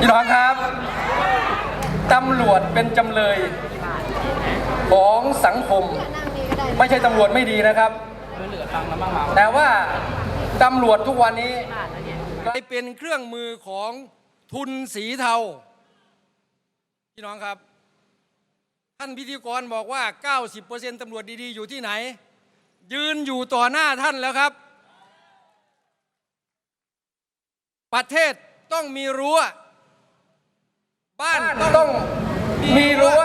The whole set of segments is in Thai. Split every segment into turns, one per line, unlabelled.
พี่น้องครับ ตำรวจเป็นจำเลยของสังคม ไม่ใช่ตำรวจไม่ดีนะครับ แต่ว่าตำรวจทุกวันนี้กลายเป็นเครื่องมือของทุนสีเทา พี่น้องครับ ท่านพิธีกรบอกว่า 90%ตำรวจดีๆ อยู่ที่ไหน ยืนอยู่ต่อหน้าท่านแล้วครับ ประเทศต้องมีรั้ว บ้านต้องมีรั้ว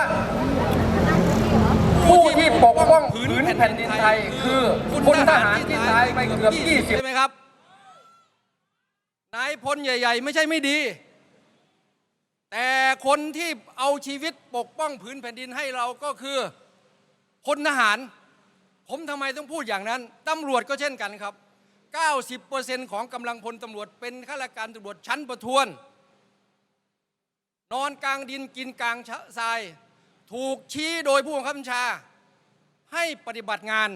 ผู้ที่ปกป้องผืนแผ่นดินไทย คือพลทหารที่ตายไปเกือบ20ใช่ไหมครับ นายพลใหญ่ ๆ ไม่ใช่ไม่ดี แต่คนที่เอาชีวิตปกป้องผืนแผ่นดินให้เราก็คือพลทหาร ผมทำไมต้องพูดอย่างนั้นตำรวจก็เช่นกันครับ 90%ของกำลังพลตำรวจเป็นข้าราชการตำรวจชั้นประทวน นอนกลางดินกินกลางทราย ถูกชี้โดยผู้บังคับบัญชา ให้ปฏิบัติงาน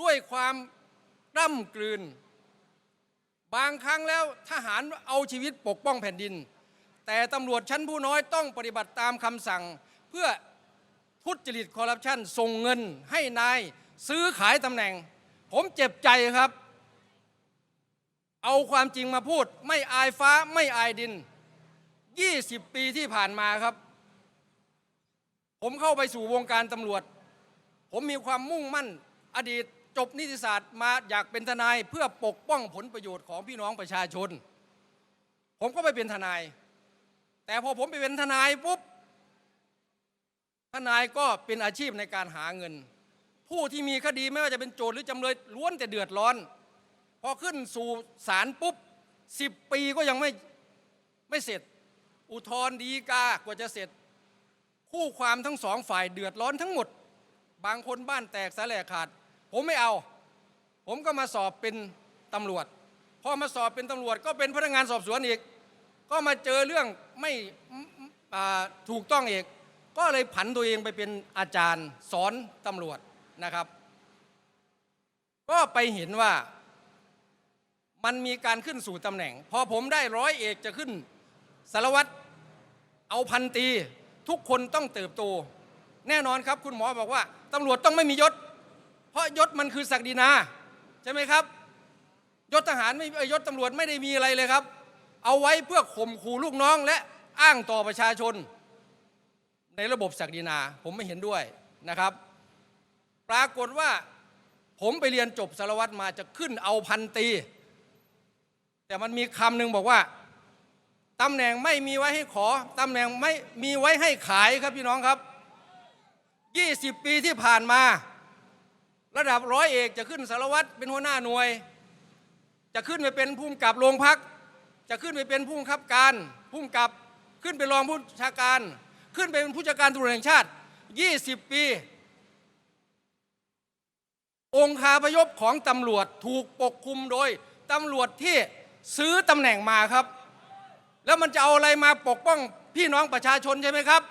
ด้วยความร่ำกลืน บางครั้งแล้วทหารเอาชีวิตปกป้องแผ่นดิน แต่ตำรวจชั้นผู้น้อยต้องปฏิบัติตามคำสั่ง เพื่อทุจริตคอร์รัปชันส่งเงินให้นายซื้อขายตำแหน่ง ผมเจ็บใจครับ เอาความจริงมาพูดไม่อายฟ้าไม่อายดิน 20 ปีที่ผ่านมาครับ ผมเข้าไปสู่วงการตำรวจ ผมมีความมุ่งมั่น อดีตจบนิติศาสตร์มาอยากเป็นทนายเพื่อปกป้องผลประโยชน์ของพี่น้องประชาชน ผมก็ไปเป็นทนาย แต่พอผมไปเป็นทนายปุ๊บทนายก็เป็นอาชีพในการหาเงิน ผู้ที่มีคดีไม่ว่าจะเป็นโจทย์หรือจำเลยล้วนแต่เดือดร้อน พอขึ้นสู่ศาลปุ๊บสิบปีก็ยังไม่ไม่เสร็จ อุทธรณ์ดีกากว่าจะเสร็จ คู่ความทั้งสองฝ่ายเดือดร้อนทั้งหมด บางคนบ้านแตกสาแหลกขาด ผมไม่เอา ผมก็มาสอบเป็นตำรวจพอมาสอบเป็นตำรวจก็เป็นพนักงานสอบสวนอีก ก็มาเจอเรื่องไม่ถูกต้องเอกก็เลยผันตัวเองไปเป็นอาจารย์สอนตำรวจนะครับ ก็ไปเห็นว่ามันมีการขึ้นสู่ตำแหน่ง พอผมได้ร้อยเอกจะขึ้นสารวัตร เอาพันตี ทุกคนต้องเติบโต แน่นอนครับ คุณหมอบอกว่าตำรวจต้องไม่มียศ เพราะยศมันคือศักดินา ใช่ไหมครับ ยศทหารไม่ยศตำรวจไม่ได้มีอะไรเลยครับ เอาไว้เพื่อข่มขู่ลูกน้องและอ้างต่อประชาชน ในระบบศักดินาผมไม่เห็นด้วยนะครับ ปรากฏว่าผมไปเรียนจบสารวัตรมาจะขึ้นเอาพันตี แต่มันมีคำหนึ่งบอกว่า ตำแหน่งไม่มีไว้ให้ขอตำแหน่งไม่มีไว้ให้ขายครับพี่น้องครับ 20 ปีที่ผ่านมา ระดับร้อยเอกจะขึ้นสารวัตรเป็นหัวหน้าหน่วย จะขึ้นไปเป็นผู้กำกับโรงพัก จะขึ้นไปเป็นผู้บังคับการผู้กำกับขึ้นไปรองผู้บัญชาการ ขึ้นไปเป็นผู้จัดการตำรวจแห่งชาติ 20 ปี องคาพยพของตำรวจถูกปกคลุมโดยตำรวจที่ซื้อตำแหน่งมาครับ แล้วมันจะเอาอะไรมาปกป้องพี่น้องประชาชนใช่ไหมครับ